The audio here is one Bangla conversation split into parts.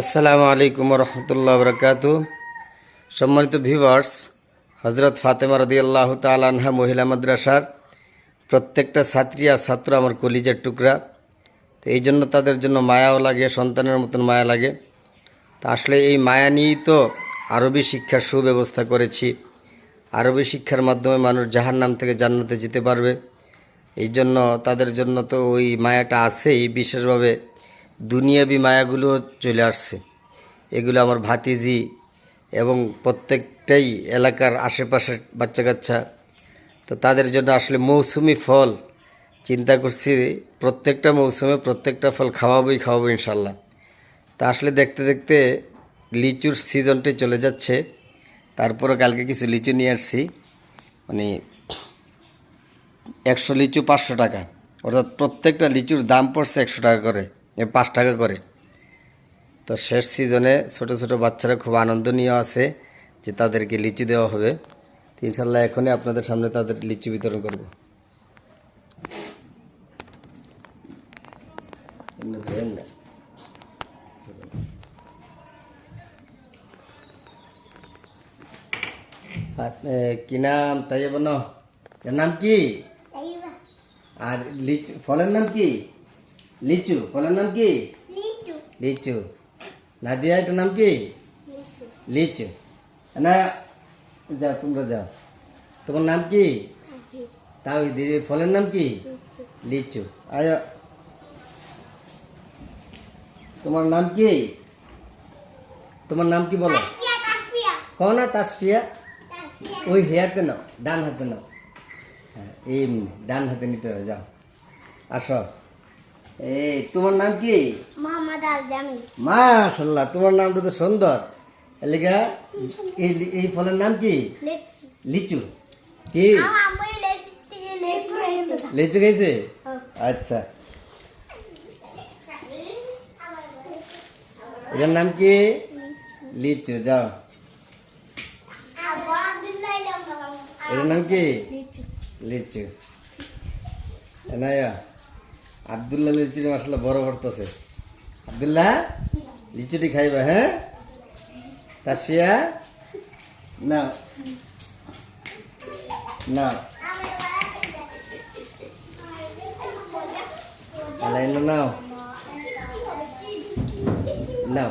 আসসালামু আলাইকুম রহমতুল্লাহ বরকাত। সম্মানিত ভিউয়ার্স হজরত ফাতেমা রদি আল্লাহ তালানহা মহিলা মাদ্রাসার প্রত্যেকটা ছাত্রী আর ছাত্র আমার কলিজার টুকরা। তো এই জন্য তাদের জন্য মায়াও লাগে, সন্তানের মতন মায়া লাগে। তা আসলে এই মায়া নিয়েই তো আরবি শিক্ষার সুব্যবস্থা করেছি। আরবি শিক্ষার মাধ্যমে মানুষ জাহার নাম থেকে জান্নাতে যেতে পারবে। এই জন্য তাদের জন্য তো ওই মায়াটা আছেই, বিশেষভাবে দুনিয়াবি মায়াগুলো চলে আসছে। এগুলো আমার ভাতিজি এবং প্রত্যেকটাই এলাকার আশেপাশের বাচ্চা কাচ্চা তো তাদের জন্য আসলে মৌসুমি ফল চিন্তা করছি, প্রত্যেকটা মৌসুমে প্রত্যেকটা ফল খাওয়াবোই খাওয়াবো ইনশাল্লাহ তা আসলে দেখতে দেখতে লিচুর সিজনটাই চলে যাচ্ছে। তারপরে কালকে কিছু লিচু নিয়ে আসছি। মানে একশো লিচু পাঁচশো টাকা। অর্থাৎ প্রত্যেকটা লিচুর দাম পড়ছে একশো টাকা করে। পাঁচ টাকা করে। তো শেষ সিজনে ছোট ছোট বাচ্চারা খুব আনন্দ নিয়ে আছে যে তাদেরকে লিচু দেওয়া হবে। তো ইনশাল্লাহ এখনই আপনাদের সামনে তাদের লিচু বিতরণ করব। না। কি নাম? তাই বলো এর নাম কি? আর লিচু ফলের নাম কি? লিচু ফলের নাম কি? লিচু। নাদিয়া এটার নাম কি? লিচু। না যাও তোমরা যাও। তোমার নাম কি? তাও দিদি ফলের নাম কি? লিচু। আয়। তোমার নাম কি? তোমার নাম কি বলো? কও না তাসফিয়া? ওই হেয়াতে নাও ডান হাতে নাও। হ্যাঁ এমনি ডান হাতে নিতে হবে যাও। আসো। এই তোমার নাম কি? মোহাম্মদ আল তোমার নামটা তো সুন্দর। এলিগা এই এই ফলের নাম কি? লিচু। কি? লিচু খাইছে আচ্ছা। এটার নাম কি? লিচু যাও। এটার নাম কি? লিচু। এনায়া। আবদুল্লাহ লিচুটি মশলা বড় পড়তেছে আবদুল্লাহ, লিচুটি খাইবা হ্যাঁ? তাসফিয়া? না না আলাইন নাও। নাও।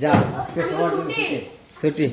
যাও, আজকে ছুটি।